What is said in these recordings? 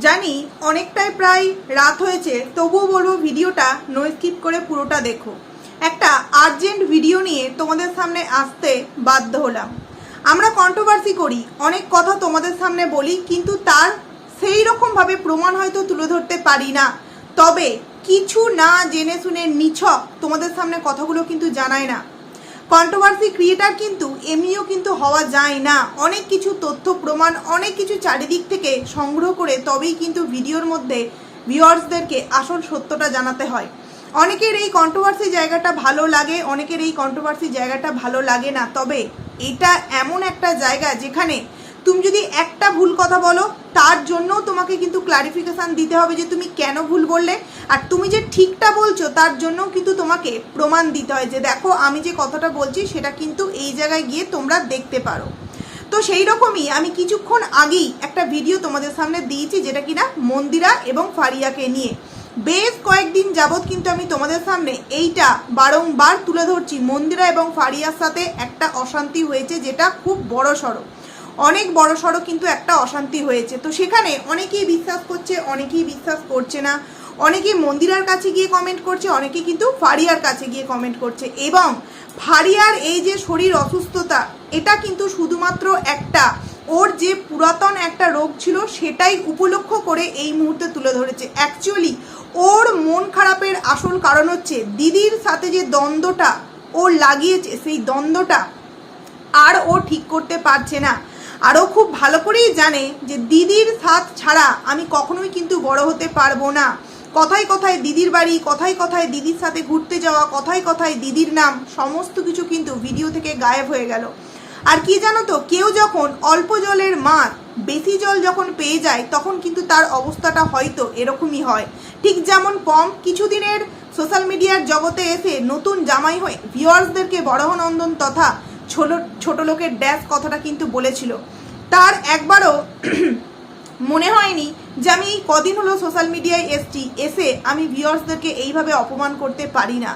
জানি অনেকটাই প্রায় রাত হয়েছে, তবুও বলব ভিডিওটা নো স্কিপ করে পুরোটা দেখো। একটা আর্জেন্ট ভিডিও নিয়ে তোমাদের সামনে আসতে বাধ্য হলাম। আমরা কন্ট্রোভার্সি করি, অনেক কথা তোমাদের সামনে বলি, কিন্তু তার সেই রকমভাবে প্রমাণ হয়তো তুলে ধরতে পারি না। তবে কিছু না জেনে শুনে নিছক তোমাদের সামনে কথাগুলো কিন্তু জানায় না। কন্ট্রোভার্সি ক্রিয়েটার কিন্তু এমনিও কিন্তু হওয়া যায় না। অনেক কিছু তথ্য, প্রমাণ, অনেক কিছু চারিদিক থেকে সংগ্রহ করে তবেই কিন্তু ভিডিওর মধ্যে ভিউয়ার্সদেরকে আসল সত্যটা জানাতে হয়। অনেকের এই কন্ট্রোভার্সি জায়গাটা ভালো লাগে, অনেকের এই কন্ট্রোভার্সি জায়গাটা ভালো লাগে না। তবে এটা এমন একটা জায়গা যেখানে তুমি যদি একটা ভুল কথা বলো, তার জন্যও তোমাকে কিন্তু ক্লারিফিকেশান দিতে হবে যে তুমি কেন ভুল বললে। আর তুমি যে ঠিকটা বলছো, তার জন্যও কিন্তু তোমাকে প্রমাণ দিতে হয় যে দেখো, আমি যে কথাটা বলছি, সেটা কিন্তু এই জায়গায় গিয়ে তোমরা দেখতে পারো। তো সেই রকমই আমি কিছুক্ষণ আগেই একটা ভিডিও তোমাদের সামনে দিয়েছি, যেটা কিনা মন্দিরা এবং ফারিয়াকে নিয়ে। বেশ কয়েকদিন যাবৎ কিন্তু আমি তোমাদের সামনে এইটা বারংবার তুলে ধরছি। মন্দিরা এবং ফারিয়ার সাথে একটা অশান্তি হয়েছে, যেটা খুব বড় সড়ো অনেক বড় সড়ো কিন্তু একটা অশান্তি হয়েছে। তো সেখানে অনেকেই বিশ্বাস করছে, অনেকেই বিশ্বাস করছে না। অনেকেই মন্দিরার কাছে গিয়ে কমেন্ট করছে অনেকে কিন্তু ফারিয়ার কাছে গিয়ে কমেন্ট করছে। এবং ফারিয়ার এই যে শরীর অসুস্থতা, এটা কিন্তু শুধুমাত্র একটা। ওর যে পুরাতন একটা রোগ ছিল, সেটাই উপলক্ষ করে এই মুহূর্তে তুলে ধরেছে। অ্যাকচুয়ালি ওর মন খারাপের আসল কারণ হচ্ছে, দিদির সাথে যে দ্বন্দ্বটা ও লাগিয়েছে, সেই দ্বন্দ্বটা আর ও ঠিক করতে পারছে না। আরও খুব ভালো করেই জানে যে দিদির সাথ ছাড়া আমি কখনোই কিন্তু বড় হতে পারব না। কথায় কথায় দিদির বাড়ি, কথায় কথায় দিদির সাথে ঘুরতে যাওয়া, কথায় কথায় দিদির নাম, সমস্ত কিছু কিন্তু ভিডিও থেকে গায়েব হয়ে গেল। আর কি জানো তো, কেউ যখন অল্প জলের মাছ বেশি জল যখন পেয়ে যায়, তখন কিন্তু তার অবস্থাটা হয়তো এরকমই হয়। ঠিক যেমন পম কিছুদিনের সোশ্যাল মিডিয়ার জগতে এসে নতুন জামাই হয়ে ভিউয়ার্সদেরকে বড়নন্দন তথা ছোট ছোট লোকের ড্যাশ কথাটা কিন্তু বলেছিল। তার একবারও মনে হয়নি যে আমি এই কদিন হলো সোশ্যাল মিডিয়ায় এসছি। এসে আমি ভিউয়ার্সদেরকে এইভাবে অপমান করতে পারি না।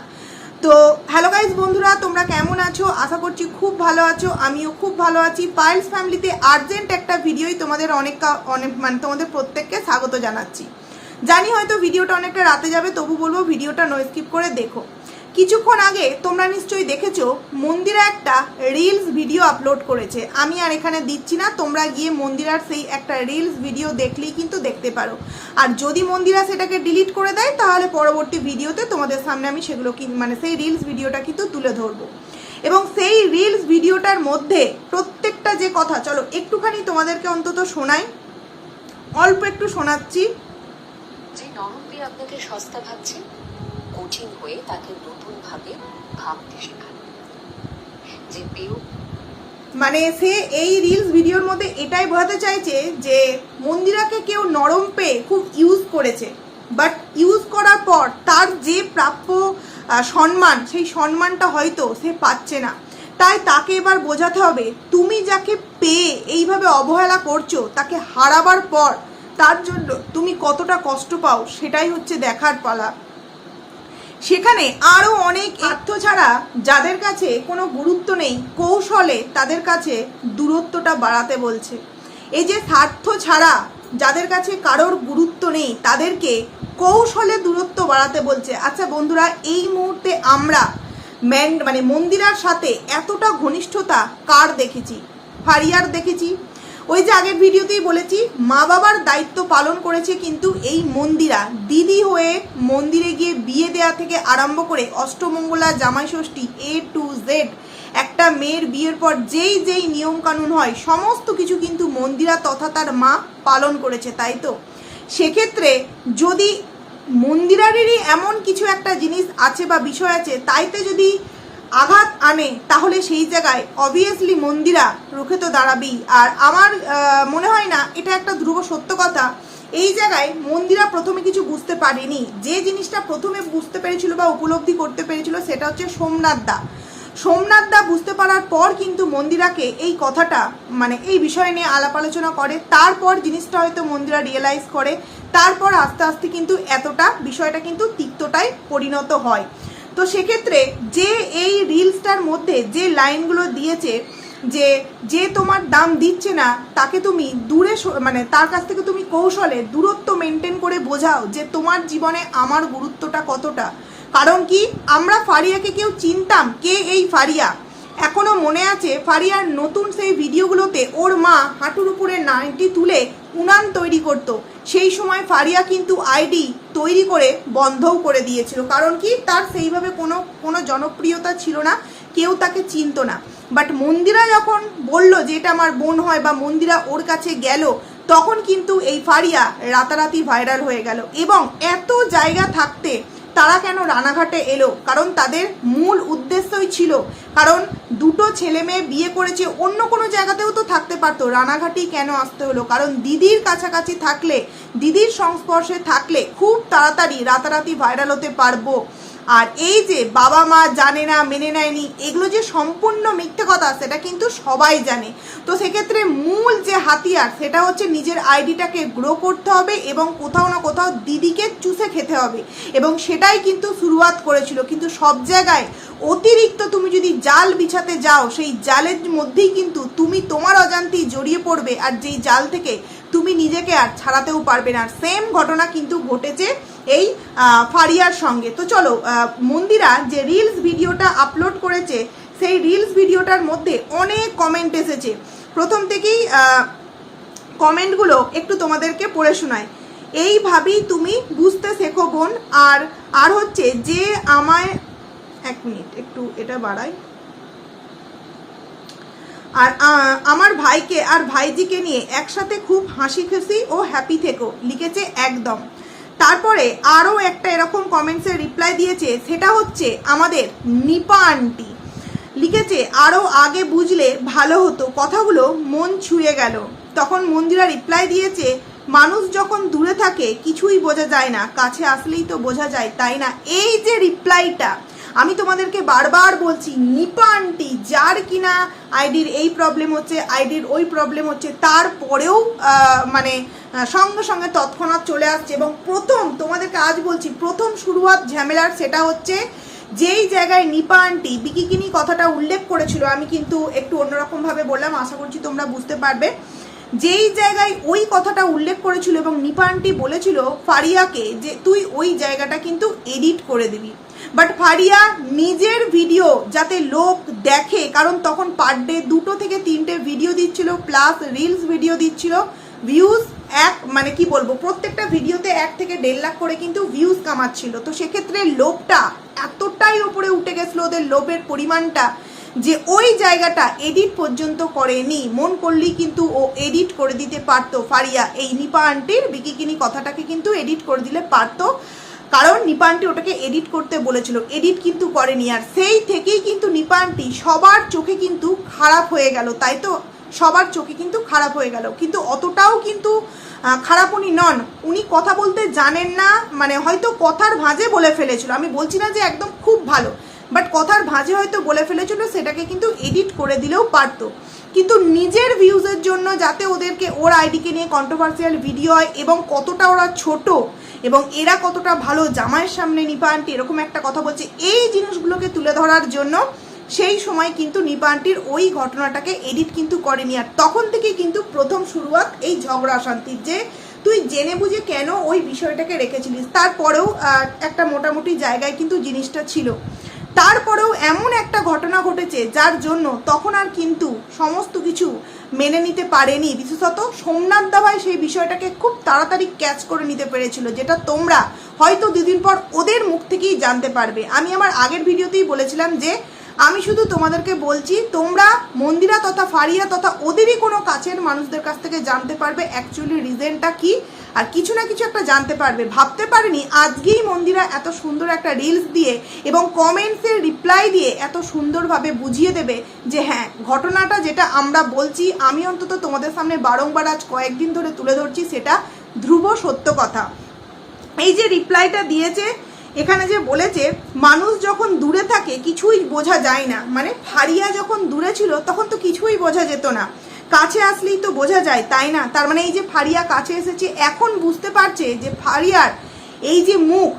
তো হ্যালো গাইজ বন্ধুরা, তোমরা কেমন আছো? আশা করছি খুব ভালো আছো, আমিও খুব ভালো আছি। পায়েলস ফ্যামিলিতে আর্জেন্ট একটা ভিডিওই তোমাদের অনেক অনেক মানে তোমাদের প্রত্যেককে স্বাগত জানাচ্ছি। জানি হয়তো ভিডিওটা অনেকটা রাতে যাবে, তবু বলব ভিডিওটা নো স্কিপ করে দেখো। কিছুক্ষণ আগে তোমরা নিশ্চয়ই দেখেছ, মন্দিরা একটা রিলস ভিডিও আপলোড করেছে। আমি আর এখানে দিচ্ছি না, তোমরা গিয়ে মন্দিরার সেই একটা রিলস ভিডিও দেখলেই কিন্তু দেখতে পারো। আর যদি মন্দিরা সেটাকে ডিলিট করে দেয়, তাহলে পরবর্তী ভিডিওতে তোমাদের সামনে আমি সেগুলো মানে সেই রিলস ভিডিওটা কিন্তু তুলে ধরবো। এবং সেই রিলস ভিডিওটার মধ্যে প্রত্যেকটা যে কথা, চলো একটুখানি তোমাদেরকে অন্তত শোনাই। অল্প একটু শোনাচ্ছি। আপনাকে সস্তা ভাবছে। কঠিন হয়ে তাকে নতুন ভাবে ভাবতে শেখান। যে পেয়েও মানে সে এই রিলস ভিডিওর মধ্যে এটাই বোঝাতে চাইছে যে মন্দিরাকে কেউ নরম পেয়ে খুব ইউজ করেছে। বাট ইউজ করার পর তার যে প্রাপ্য সম্মান, সেই সম্মানটা হয়তো সে পাচ্ছে না। তাই তাকে এবার বোঝাতে হবে, তুমি যাকে পেয়ে এইভাবে অবহেলা করছ, তাকে হারাবার পর তার জন্য তুমি কতটা কষ্ট পাও, সেটাই হচ্ছে দেখার পালা। সেখানে আরও অনেক আর্থ ছাড়া যাদের কাছে কোনো গুরুত্ব নেই, কৌশলে তাদের কাছে দূরত্বটা বাড়াতে বলছে। এই যে স্বার্থ ছাড়া যাদের কাছে কারোর গুরুত্ব নেই, তাদেরকে কৌশলে দূরত্ব বাড়াতে বলছে। আচ্ছা বন্ধুরা, এই মুহূর্তে আমরা ম্যান মানে মন্দিরার সাথে এতটা ঘনিষ্ঠতা কার দেখেছি? ফারিয়ার দেখেছি? ওই যে আগের ভিডিওতেই বলেছি, মা বাবার দায়িত্ব পালন করেছে কিন্তু এই মন্দিরা। দিদি হয়ে মন্দিরে গিয়ে বিয়ে দেওয়া থেকে আরম্ভ করে অষ্টমঙ্গলা জামাই ষষ্ঠী এ টু জেড একটা মেয়ের বিয়ের পর যেই যেই নিয়ম কানুন হয়, সমস্ত কিছু কিন্তু মন্দিরা তথা তার মা পালন করেছে, তাই তো? সেক্ষেত্রে যদি মন্দিরারেরই এমন কিছু একটা জিনিস আছে বা বিষয় আছে, তাইতে যদি আঘাত আনে, তাহলে সেই জায়গায় অবভিয়াসলি মন্দিরা রুখে তো দাঁড়াবেই। আর আমার মনে হয় না, এটা একটা ধ্রুব সত্য কথা। এই জায়গায় মন্দিরা প্রথমে কিছু বুঝতে পারেনি। যে জিনিসটা প্রথমে বুঝতে পেরেছিল বা উপলব্ধি করতে পেরেছিল সেটা হচ্ছে সোমনাথ দা। সোমনাথ দা বুঝতে পারার পর কিন্তু মন্দিরাকে এই কথাটা মানে এই বিষয় নিয়ে আলাপ আলোচনা করে। তারপর জিনিসটা হয়তো মন্দিরা রিয়েলাইজ করে। তারপর আস্তে আস্তে কিন্তু এতটা বিষয়টা কিন্তু তিক্তটায় পরিণত হয়। তো সেক্ষেত্রে যে এই রিলসটার মধ্যে যে লাইনগুলো দিয়েছে যে যে তোমার দাম দিচ্ছে না, তাকে তুমি দূরে মানে তার কাছ থেকে তুমি কৌশলে দূরত্ব মেনটেন করে বোঝাও যে তোমার জীবনে আমার গুরুত্বটা কতটা। কারণ কি? আমরা ফারিয়াকে কেউ চিনতাম। কে এই ফারিয়া? এখনও মনে আছে ফারিয়ার নতুন সেই ভিডিওগুলোতে ওর মা হাঁটুর উপরে নাইটি তুলে উনান তৈরি করত। সেই সময় ফারিয়া কিন্তু আইডি তৈরি করে বন্ধও করে দিয়েছিল। কারণ কি? তার সেইভাবে কোনো কোনো জনপ্রিয়তা ছিল না, কেউ তাকে চিনত না। বাট মন্দিরা যখন বলল যে এটা আমার বোন হয় বা মন্দিরা ওর কাছে গেল, তখন কিন্তু এই ফারিয়া রাতারাতি ভাইরাল হয়ে গেল। এবং এত জায়গা থাকতে তারা কেন রানাঘাটে এলো? কারণ তাদের মূল উদ্দেশ্যই ছিল। কারণ দুটো ছেলে মেয়ে বিয়ে করেছে, অন্য কোনো জায়গাতেও তো থাকতে পারতো। রানাঘাটেই কেন আসতে হলো? কারণ দিদির কাছাকাছি থাকলে, দিদির সংস্পর্শে থাকলে খুব তাড়াতাড়ি রাতারাতি ভাইরাল হতে পারব। আর এই যে বাবা মা জানে না, মেনে নেয়নি, এগুলো যে সম্পূর্ণ মিথ্যে কথা, সেটা কিন্তু সবাই জানে। তো সেক্ষেত্রে মূল যে হাতিয়ার, সেটা হচ্ছে নিজের আইডিটাকে গ্রো করতে হবে এবং কোথাও না কোথাও দিদিকে চুষে খেতে হবে। এবং সেটাই কিন্তু শুরুয়াত করেছিল। কিন্তু সব জায়গায় অতিরিক্ত তুমি যদি জাল বিছাতে যাও, সেই জালের মধ্যেই কিন্তু তুমি তোমার অজান্তেই জড়িয়ে পড়বে আর যেই জাল থেকে তুমি নিজেকে আর ছাড়াতেও পারবে না। সেম ঘটনা কিন্তু ঘটেছে এই ফারিয়ার সঙ্গে। তো চলো মন্দিরা যে রিলস ভিডিওটা আপলোড করেছে, সেই রিলস ভিডিওটার মধ্যে অনেক কমেন্ট এসেছে। প্রথম থেকেই কমেন্টগুলো একটু তোমাদেরকে পড়ে শোনায়। এইভাবেই তুমি বুঝতে শেখো বোন। আর আর হচ্ছে যে আমায় এক মিনিট, একটু এটা বাড়াই। আর আমার ভাইকে আর ভাইজিকে নিয়ে একসাথে খুব হাসি খুশি ও হ্যাপি থেকো, লিখেছে একদম। তারপরে আরও একটা এরকম কমেন্টসে রিপ্লাই দিয়েছে, সেটা হচ্ছে আমাদের নিপা আন্টি লিখেছে, আরও আগে বুঝলে ভালো হতো। কথাগুলো মন ছুঁয়ে গেল। তখন মন্দিরা রিপ্লাই দিয়েছে মানুষ যখন দূরে থাকে, কিছুই বোঝা যায় না। কাছে আসলেই তো বোঝা যায়, তাই না? এই যে রিপ্লাইটা আমি তোমাদেরকে বারবার বলছি, নিপা আন্টি, যার কিনা আইডির এই প্রবলেম হচ্ছে, আইডির ওই প্রবলেম হচ্ছে, তারপরেও মানে সঙ্গে সঙ্গে তৎক্ষণাৎ চলে আসছে। এবং প্রথম, তোমাদেরকে আজ বলছি, প্রথম শুরুয়াত ঝামেলার সেটা হচ্ছে, যেই জায়গায় নিপা আন্টি বিকিকিনি কথাটা উল্লেখ করেছিল, আমি কিন্তু একটু অন্যরকমভাবে বললাম, আশা করছি তোমরা বুঝতে পারবে। যেই জায়গায় ওই কথাটা উল্লেখ করেছিল এবং নিপানটি বলেছিল ফারিয়াকে যে তুই ওই জায়গাটা কিন্তু এডিট করে দিবি। বাট ফারিয়া নিজের ভিডিও যাতে লোক দেখে, কারণ তখন পার ডে দুটো থেকে তিনটে ভিডিও দিচ্ছিল প্লাস রিলস ভিডিও দিচ্ছিল ভিউজ এক মানে কি বলব, প্রত্যেকটা ভিডিওতে এক থেকে দেড় লাখ করে কিন্তু ভিউজ কামাচ্ছিল। তো সেক্ষেত্রে লোভটা এতটাই ওপরে উঠে গেছিল, ওদের লোভের পরিমাণটা যে ওই জায়গাটা এডিট পর্যন্ত করেনি। মন করলেই কিন্তু ও এডিট করে দিতে পারতো। ফারিয়া, এই নিপা আন্টির বিকিকিনি কথাটাকে কিন্তু এডিট করে দিলে পারতো। কারণ নিপা আন্টি ওটাকে এডিট করতে বলেছিল। এডিট কিন্তু করেনি। আর সেই থেকেই কিন্তু নিপা আন্টি সবার চোখে কিন্তু খারাপ হয়ে গেল। তাই তো? সবার চোখে কিন্তু খারাপ হয়ে গেল। কিন্তু অতটাও কিন্তু খারাপ উনি নন। উনি কথা বলতে জানেন না। মানে হয়তো কথার ভাঁজে বলে ফেলেছিল। আমি বলছি না যে একদম খুব ভালো। বাট কথার ভাঁজে হয়তো বলে ফেলেছিল, সেটাকে কিন্তু এডিট করে দিলেও পারতো। কিন্তু নিজের ভিউজের জন্য যাতে ওদেরকে, ওর আইডিকে নিয়ে কন্ট্রোভার্সিয়াল ভিডিও হয় এবং কতটা ওরা ছোট এবং এরা কতটা ভালো জামাইয়ের সামনে নিপা আন্টি এরকম একটা কথা বলছে, এই জিনিসগুলোকে তুলে ধরার জন্য সেই সময় কিন্তু নিপা আন্টির ওই ঘটনাটাকে এডিট কিন্তু করেনি। আর তখন থেকে কিন্তু প্রথম শুরুয়াত এই ঝগড়া শান্তির যে তুই জেনে বুঝে কেন ওই বিষয়টাকে রেখেছিলিস। তারপরেও একটা মোটামুটি জায়গায় কিন্তু জিনিসটা ছিল। তারপরেও এমন একটা ঘটনা ঘটেছে যার জন্য তখন আর কিন্তু সমস্ত কিছু মেনে নিতে পারেনি। বিশেষত সোমনাথ দাভাই সেই বিষয়টাকে খুব তাড়াতাড়ি ক্যাচ করে নিতে পেরেছিল, যেটা তোমরা হয়তো দুদিন পর ওদের মুখ থেকেই জানতে পারবে। আমি আমার আগের ভিডিওতেই বলেছিলাম যে, আমি শুধু তোমাদেরকে বলছি, তোমরা মন্দিরা তথা ফারিয়া তথা ওদেরই কোনো কাছের মানুষদের কাছ থেকে জানতে পারবে অ্যাকচুয়ালি রিজনটা কি। আর কিছু না কিছু একটা জানতে পারবে, ভাবতে পারিনি আজকেই মন্দিরা এত সুন্দর একটা রিলস দিয়ে এবং কমেন্টসের রিপ্লাই দিয়ে এত সুন্দরভাবে বুঝিয়ে দেবে যে হ্যাঁ ঘটনাটা যেটা আমরা বলছি, আমি অন্তত তোমাদের সামনে বারংবার আজ কয়েকদিন ধরে তুলে ধরছি সেটা ধ্রুব সত্য কথা। এই যে রিপ্লাইটা দিয়েছে, এখানে যে বলেছে, মানুষ যখন দূরে থাকে কিছুই বোঝা যায় না। মানে ফারিয়া যখন দূরে ছিল, তখন তো কিছুই বোঝা যেত না। কাছে আসলেই তো বোঝা যায়, তাই না? তার মানে এই যে ফারিয়া কাছে এসেছে, এখন বুঝতে পারছে যে ফারিয়ার এই যে মুখ,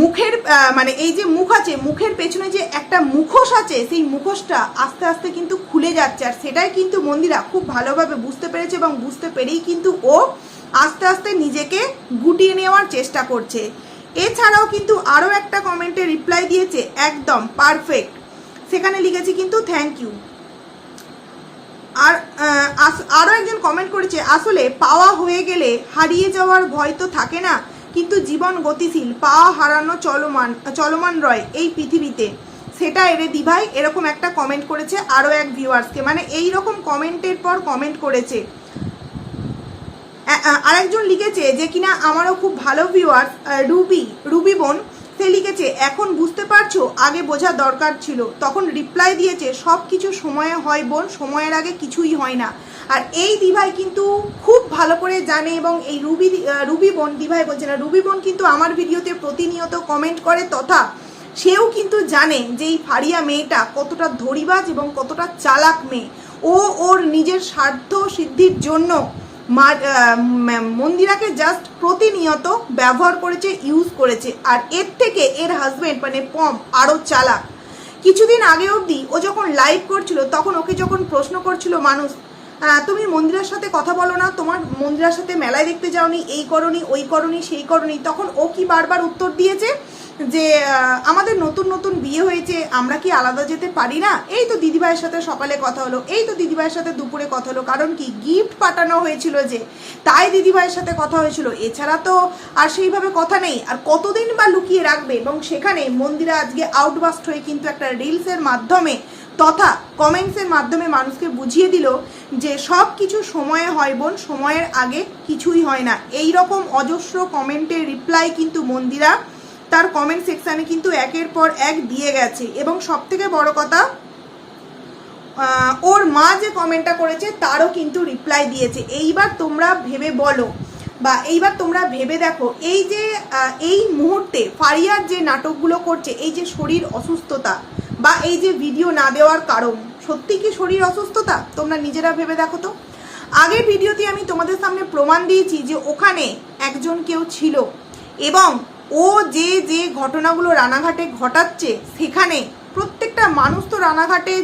মুখের মানে এই যে মুখ আছে, মুখের পেছনে যে একটা মুখোশ আছে, সেই মুখোশটা আস্তে আস্তে কিন্তু খুলে যাচ্ছে। আর সেটাই কিন্তু মন্দিরা খুব ভালোভাবে বুঝতে পেরেছে এবং বুঝতে পেরেই কিন্তু ও আস্তে আস্তে নিজেকে গুটিয়ে নেওয়ার চেষ্টা করছে। এছাড়াও কিন্তু আরও একটা কমেন্টে রিপ্লাই দিয়েছে, একদম পারফেক্ট সেখানে লিখেছি কিন্তু থ্যাংক ইউ আর আরও একজন কমেন্ট করেছে, আসলে পাওয়া হয়ে গেলে হারিয়ে যাওয়ার ভয় তো থাকে না, কিন্তু জীবন গতিশীল, পাওয়া হারানো চলমান চলমান রয় এই পৃথিবীতে। সেটা এরে দিভাই এরকম একটা কমেন্ট করেছে আরও এক ভিউয়ার্সকে মানে এই রকম কমেন্টের পর কমেন্ট করেছে। আরেকজন লিখেছে যে কিনা আমারও খুব ভালো ভিউয়ার্স রুবি রুবি বোন সে লিখেছে, এখন বুঝতে পারছ, আগে বোঝা দরকার ছিল। তখন রিপ্লাই দিয়েছে সব কিছু সময়ে হয় বোন, সময়ের আগে কিছুই হয় না। আর এই দিভাই কিন্তু খুব ভালো করে জানে এবং এই রুবি রুবি বোন, দিভাই বলছে না, রুবি বোন কিন্তু আমার ভিডিওতে প্রতিনিয়ত কমেন্ট করে তথা সেও কিন্তু জানে যে এই ফারিয়া মেয়েটা কতটা ধরিবাজ এবং কতটা চালাক মেয়ে। ও ওর নিজের স্বার্থ সিদ্ধির জন্য মন্দিরাকে জাস্ট প্রতিনিয়ত ব্যবহার করেছে ইউজ করেছে, আর এর থেকে এর হাজবেন্ড মানে পম আরও চালাক। কিছুদিন আগে অবধি ও যখন লাইভ করছিল, তখন ওকে যখন প্রশ্ন করছিল মানুষ তুমি মন্দিরের সাথে কথা বলো না, তোমার মন্দিরের সাথে মেলায় দেখতে যাওনি, এই করনি, ওই করনি, সেই করনি। তখন ও কি বারবার উত্তর দিয়েছে? যে আমাদের নতুন নতুন বিয়ে হয়েছে, আমরা কি আলাদা যেতে পারি না? এই তো দিদিভাইয়ের সাথে সকালে কথা হলো, এই তো দিদিভাইয়ের সাথে দুপুরে কথা হলো, কারণ কি গিফট পাঠানো হয়েছিল যে, তাই দিদিভাইয়ের সাথে কথা হয়েছিল। এছাড়া তো আর সেইভাবে কথা নেই, আর কতদিন বা লুকিয়ে রাখবে? এবং সেখানে মন্দিরা আজকে আউটবাস্ট হয়ে কিন্তু একটা রিলসের মাধ্যমে তথা কমেন্টসের মাধ্যমে মানুষকে বুঝিয়ে দিল যে সব কিছু সময়ে হয় বোন, সময়ের আগে কিছুই হয় না। এই রকম অজস্র কমেন্টের রিপ্লাই কিন্তু মন্দিরা তার কমেন্ট সেকশানে কিন্তু একের পর এক দিয়ে গেছে। এবং সব থেকে বড় কথা ওর মা যে কমেন্টটা করেছে তারও কিন্তু রিপ্লাই দিয়েছে। এইবার তোমরা ভেবে বলো বা এইবার তোমরা ভেবে দেখো, এই যে এই মুহূর্তে ফারিয়ার যে নাটকগুলো করছে, এই যে শরীর অসুস্থতা বা এই যে ভিডিও না দেওয়ার কারণ, সত্যি কি শরীর অসুস্থতা? তোমরা নিজেরা ভেবে দেখো তো। আগের ভিডিওতে আমি তোমাদের সামনে প্রমাণ দিয়েছি যে ওখানে একজন কেউ ছিল এবং ও যে যে ঘটনাগুলো রানাঘাটে ঘটাচ্ছে, সেখানে প্রত্যেকটা মানুষ তো রানাঘাটে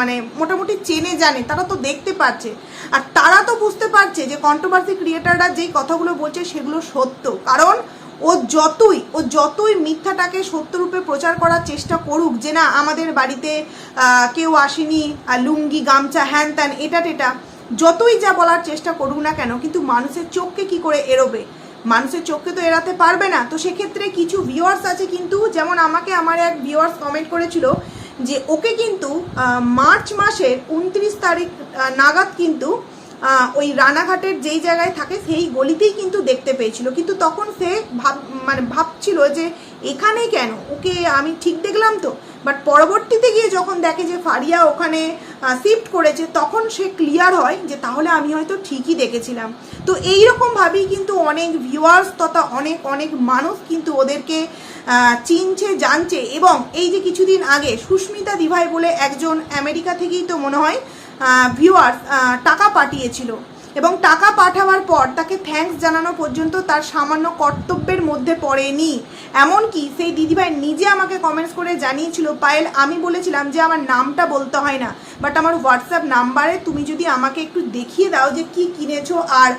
মানে মোটামুটি চেনে, জানে, তারা তো দেখতে পাচ্ছে আর তারা তো বুঝতে পারছে যে কন্ট্রোভার্সি ক্রিয়েটাররা যেই কথাগুলো বলছে সেগুলো সত্য। কারণ ও যতই ও যতই মিথ্যাটাকে সত্যরূপে প্রচার করার চেষ্টা করুক, যে না, আমাদের বাড়িতে কেউ আসেনি লুঙ্গি, গামছা, হ্যান ত্যান, এটা টেটা, যতই যা বলার চেষ্টা করুক না কেন, কিন্তু মানুষের চোখকে কি করে এড়োবে? মানুষের চোখকে তো এড়াতে পারবে না। তো সেক্ষেত্রে কিছু ভিউয়ার্স আছে কিন্তু, যেমন আমাকে আমার এক ভিউয়ার্স কমেন্ট করেছিল যে, ওকে কিন্তু মার্চ মাসের উনত্রিশ তারিখ নাগাদ কিন্তু ওই রানাঘাটের যেই জায়গায় থাকে, সেই গলিতেই কিন্তু দেখতে পেয়েছিল। কিন্তু তখন সে ভাব মানে ভাবছিল যে এখানে কেন? ওকে আমি ঠিক দেখলাম তো। বাট পরবর্তীতে গিয়ে যখন দেখে যে ফারিয়া ওখানে শিফট করেছে, তখন সে ক্লিয়ার হয় যে তাহলে আমি হয়তো ঠিকই দেখেছিলাম। তো এই রকমভাবেই কিন্তু অনেক ভিউয়ার্স তথা অনেক অনেক মানুষ কিন্তু ওদেরকে চিনছে, জানছে। এবং এই যে কিছুদিন আগে সুস্মিতা দিভাই বলে একজন আমেরিকা থেকেই তো মনে হয় ভিউয়ার্স টাকা পাঠিয়েছিল। এবং টাকা পাঠাবার পর তাকে থ্যাঙ্কস জানানো পর্যন্ত তার সামান্য কর্তব্যের মধ্যে পড়েনি। এমনকি সেই দিদিভাই নিজে আমাকে কমেন্টস করে জানিয়েছিল, পায়েল, আমি বলেছিলাম যে আমার নামটা বলতে হয় না বাট আমার হোয়াটসঅ্যাপ নাম্বারে তুমি যদি আমাকে একটু দেখিয়ে দাও যে কি কিনেছো আর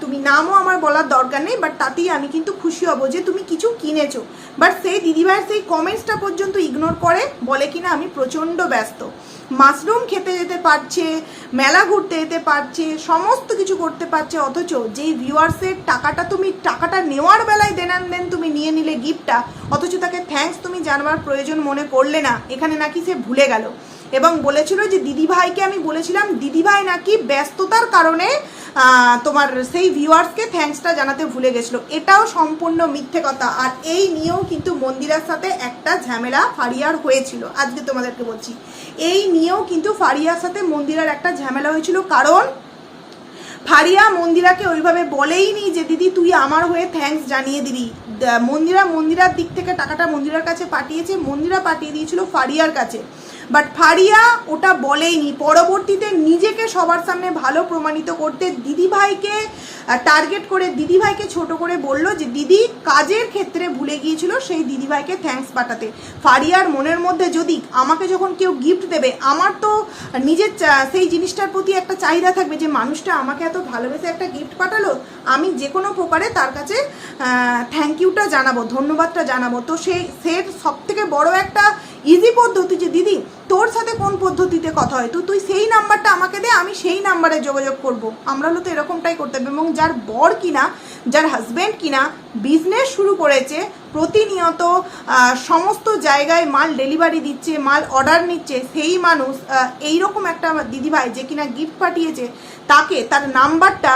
তুমি নামও আমার বলার দরকার নেই বাট তাতেই আমি কিন্তু খুশি হব যে তুমি কিছু কিনেছো। বাট সেই দিদিভাইয়ের সেই কমেন্টসটা পর্যন্ত ইগনোর করে, বলে কিনা আমি প্রচণ্ড ব্যস্ত। মাশরুম খেতে যেতে পারছে, মেলা ঘুরতে যেতে পারছে সমস্ত কিছু করতে পারছে, অথচ যেই ভিউয়ার্সের টাকাটা তুমি, টাকাটা নেওয়ার বেলায় দেন আন দেন তুমি নিয়ে নিলে গিফটটা অথচ তাকে থ্যাঙ্কস তুমি জানবার প্রয়োজন মনে করলে না, এখানে নাকি সে ভুলে গেল। এবং বলেছিল যে, দিদিভাইকে আমি বলেছিলাম, দিদিভাই নাকি ব্যস্ততার কারণে তোমার সেই ভিউয়ার্সকে থ্যাঙ্কসটা জানাতে ভুলে গেছিল। এটাও সম্পূর্ণ মিথ্যে কথা। আর এই নিয়েও কিন্তু মন্দিরার সাথে একটা ঝামেলা ফারিয়ার হয়েছিল। আজকে তোমাদেরকে বলছি। এই নিয়েও কিন্তু ফারিয়ার সাথে মন্দিরার একটা ঝামেলা হয়েছিল। কারণ ফারিয়া মন্দিরাকে ওইভাবে বলেই নি যে, দিদি, তুই আমার হয়ে থ্যাংকস জানিয়ে দিবি। মন্দিরা মন্দিরার দিক থেকে টাকাটা মন্দিরার কাছে পাঠিয়েছে, মন্দিরা পাঠিয়ে দিয়েছিল ফারিয়ার কাছে। বাট ফারিয়া ওটা বলেইনি। পরবর্তীতে নিজেকে সবার সামনে ভালো প্রমাণিত করতে দিদিভাইকে টার্গেট করে দিদিভাইকে ছোট করে বলল যে, দিদি, কাজের ক্ষেত্রে ভুলে গিয়েছিল সেই দিদিভাইকে থ্যাঙ্কস পাঠাতে। ফারিয়ার মনের মধ্যে যদি আমাকে যখন কেউ গিফট দেবে, আমার তো নিজের সেই জিনিসটার প্রতি একটা চাহিদা থাকবে যে, মানুষটা আমাকে এত ভালোবেসে একটা গিফট পাঠালো। আমি যে কোনো প্রকারে তার কাছে থ্যাংক ইউটা জানাব, ধন্যবাদটা জানাব। তো সেই সে সব থেকে বড় একটা ইজি পদ্ধতি যে, দিদি কোন পদ্ধতিতে কথা হয়? তো তুই সেই নাম্বারটা আমাকে দে আমি সেই নাম্বারে যোগাযোগ করব। আমরা হলো তো এরকমটাই করতে হবে। এবং যার বর কিনা যার হাজব্যান্ড কিনা বিজনেস শুরু করেছে প্রতিনিয়ত সমস্ত জায়গায় মাল ডেলিভারি দিচ্ছে মাল অর্ডার নিচ্ছে সেই মানুষ আহ, এইরকম একটা দিদিভাই যে কিনা গিফট পাঠিয়েছে তাকে তার নাম্বারটা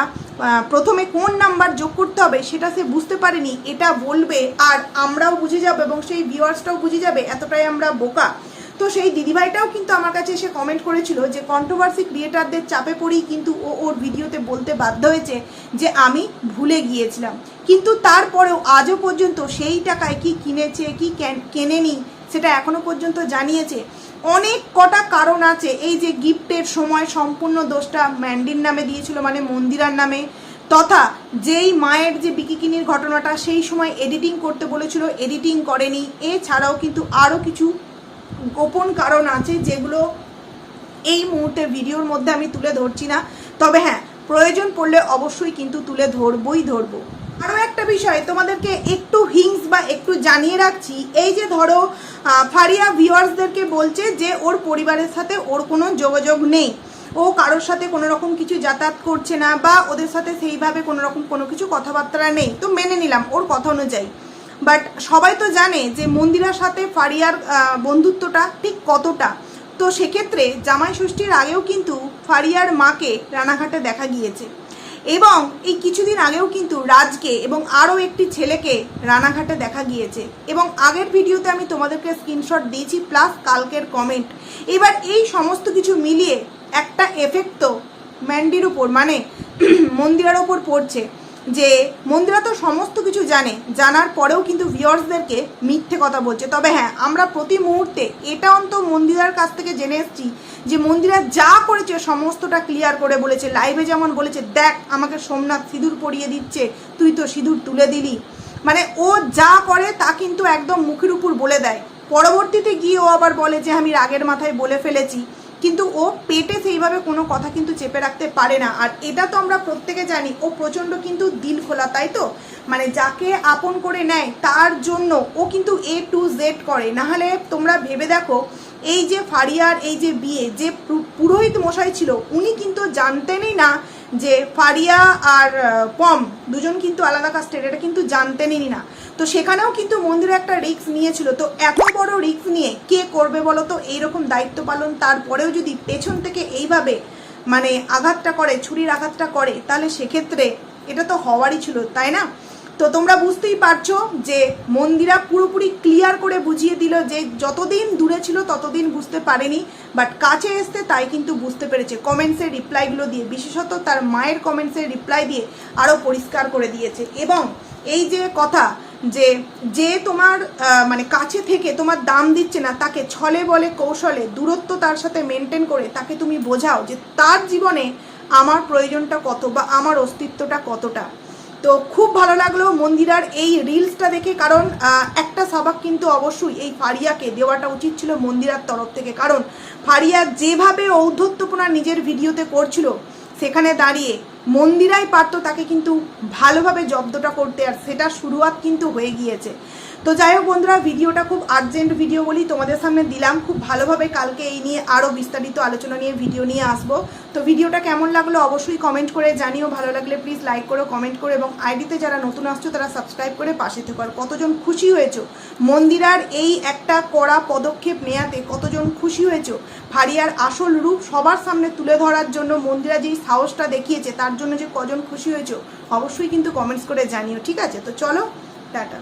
প্রথমে কোন নাম্বার যোগ করতে হবে সেটা সে বুঝতে পারেনি এটা বলবে আর আমরাও বুঝে যাব এবং সেই ভিউয়ার্সটাও বুঝে যাবে এতটাই আমরা বোকা। তো সেই দিদিভাইটাও কিন্তু আমার কাছে এসে কমেন্ট করেছিল যে কন্ট্রোভার্সি ক্রিয়েটারদের চাপে পড়েই কিন্তু ও ওর ভিডিওতে বলতে বাধ্য হয়েছে যে আমি ভুলে গিয়েছিলাম। কিন্তু তারপরেও আজও পর্যন্ত সেই টাকায় কি কিনেছে, কি কেন- কেনেনি সেটা এখনও পর্যন্ত জানিয়েছে। অনেক কটা কারণ আছে। এই যে গিফটের সময় সম্পূর্ণ দোষটা ম্যান্ডির নামে দিয়েছিল মানে মন্দিরার নামে, তথা যেই মায়ের যে বিকিকিনির ঘটনাটা সেই সময় এডিটিং করতে বলেছিল এডিটিং করেনি। এছাড়াও কিন্তু আরও কিছু গোপন কারণ আছে যেগুলো এই মুহূর্তে ভিডিওর মধ্যে আমি তুলে ধরছি না। তবে হ্যাঁ প্রয়োজন পড়লে অবশ্যই কিন্তু তুলে ধরবই ধরবো। আরও একটা বিষয় তোমাদেরকে একটু হিংস বা একটু জানিয়ে রাখছি। এই যে ধরো ফারিয়া ভিউয়ার্সদেরকে বলছে যে ওর পরিবারের সাথে ওর কোনো যোগাযোগ নেই। ও কারোর সাথে কোনো রকম কিছু যাতায়াত করছে না বা ওদের সাথে সেইভাবে কোনো রকম কোনো কিছু কথাবার্তা নেই। তো মেনে নিলাম, ওর কথা অনুযায়ী। বাট সবাই তো জানে যে মন্দিরার সাথে ফারিয়ার বন্ধুত্বটা ঠিক কতটা। তো সেক্ষেত্রে জামাই ষষ্ঠীর আগেও কিন্তু ফারিয়ার মাকে রানাঘাটে দেখা গিয়েছে। এবং এই কিছুদিন আগেও কিন্তু রাজকে এবং আরও একটি ছেলেকে রানাঘাটে দেখা গিয়েছে। এবং আগের ভিডিওতে আমি তোমাদেরকে স্ক্রিনশট দিয়েছি প্লাস কালকের কমেন্ট এবার এই সমস্ত কিছু মিলিয়ে একটা এফেক্ট তো ম্যান্ডির উপর মানে মন্দিরার ওপর পড়ছে। যে মন্দিরা তো সমস্ত কিছু জানে, জানার পরেও কিন্তু ভিউয়ার্সদেরকে মিথ্যে কথা বলছে। তবে হ্যাঁ আমরা প্রতি মুহূর্তে এটা অন্ত মন্দিরার কাছ থেকে জেনে এসেছি যে মন্দিরা যা করেছে সমস্তটা ক্লিয়ার করে বলেছে। লাইভে যেমন বলেছে, দেখ, আমাকে সোমনাথ সিঁদুর পরিয়ে দিচ্ছে, তুই তো সিঁদুর তুলে দিলি। মানে ও যা করে তা কিন্তু একদম মুখের উপর বলে দেয়। পরবর্তীতে গিয়ে ও আবার বলে যে আমি রাগের মাথায় বলে ফেলেছি। কিন্তু ও পেটে সেইভাবে কোনো কথা কিন্তু চেপে রাখতে পারে না। আর এটা তো আমরা প্রত্যেকে জানি, ও প্রচণ্ড কিন্তু দিল খোলা, তাই তো? মানে যাকে আপন করে নেয়, তার জন্য ও কিন্তু এ টু জেড করে। নাহলে তোমরা ভেবে দেখো, এই যে ফারিয়ার, এই যে বিয়ে, যে পুরোহিত মশাই ছিল, উনি কিন্তু জানতেনই না যে ফারিয়া আর পম দুজন কিন্তু আলাদা কাস্টের এটা কিন্তু জানতেনই না। তো সেখানেও কিন্তু মন্দিরে একটা রিক্স নিয়েছিল। তো এত বড় রিক্স নিয়ে কে করবে বলো তো? এইরকম দায়িত্ব পালন তারপরেও যদি পেছন থেকে এইভাবে মানে আঘাতটা করে, ছুরির আঘাতটা করে, তাহলে সেক্ষেত্রে এটা তো হওয়ারই ছিল, তাই না? তো তোমরা বুঝতেই পারছ যে মন্দিরা পুরোপুরি ক্লিয়ার করে বুঝিয়ে দিল যে যতদিন দূরে ছিল ততদিন বুঝতে পারেনি বাট কাছে আসতে তাই কিন্তু বুঝতে পেরেছে। কমেন্টসের রিপ্লাইগুলো দিয়ে, বিশেষত তার মায়ের কমেন্টসের রিপ্লাই দিয়ে আরও পরিষ্কার করে দিয়েছে। এবং এই যে কথা যে যে তোমার মানে কাছে থেকে তোমার দাম দিচ্ছে না, তাকে ছলে বলে কৌশলে দূরত্ব তার সাথে মেনটেন করে তাকে তুমি বোঝাও যে তার জীবনে আমার প্রয়োজনটা কত বা আমার অস্তিত্বটা কতটা। তো খুব ভালো লাগল মন্দিরার এই রিলসটা দেখে, কারণ একটা সাবাক কিন্তু অবশ্যই এই ফারিয়াকে দেওয়াটা উচিত ছিল মন্দিরার তরফ থেকে। কারণ, ফারিয়া যেভাবে ঔদ্ধত্যপনা নিজের ভিডিওতে করছিল, সেখানে দাঁড়িয়ে মন্দিরাই পারতো তাকে কিন্তু ভালোভাবে জব্দটা করতে, আর সেটা শুরুয়াত কিন্তু হয়ে গিয়েছে। তো যাই হোক বন্ধুরা, ভিডিওটা খুব আর্জেন্ট ভিডিও বলি তোমাদের সামনে দিলাম। খুব ভালোভাবে কালকে এই নিয়ে আরও বিস্তারিত আলোচনা নিয়ে ভিডিও নিয়ে আসব। তো ভিডিওটা কেমন লাগল অবশ্যই কমেন্ট করে জানিও। ভালো লাগলে প্লিজ লাইক করো কমেন্ট করো এবং আইডিতে যারা নতুন আসছো, তারা সাবস্ক্রাইব করে পাশে থেকো। আর কতজন খুশি হয়েছো? মন্দিরার এই একটা কড়া পদক্ষেপ নেয়াতে কতজন খুশি হয়েছো? ফারিয়ার আসল রূপ সবার সামনে তুলে ধরার জন্য মন্দিরা যেই সাহসটা দেখিয়েছে, তার জন্য যে কজন খুশি হয়েছো, অবশ্যই কিন্তু কমেন্টস করে জানিও। ঠিক আছে? তো চলো, টাটা।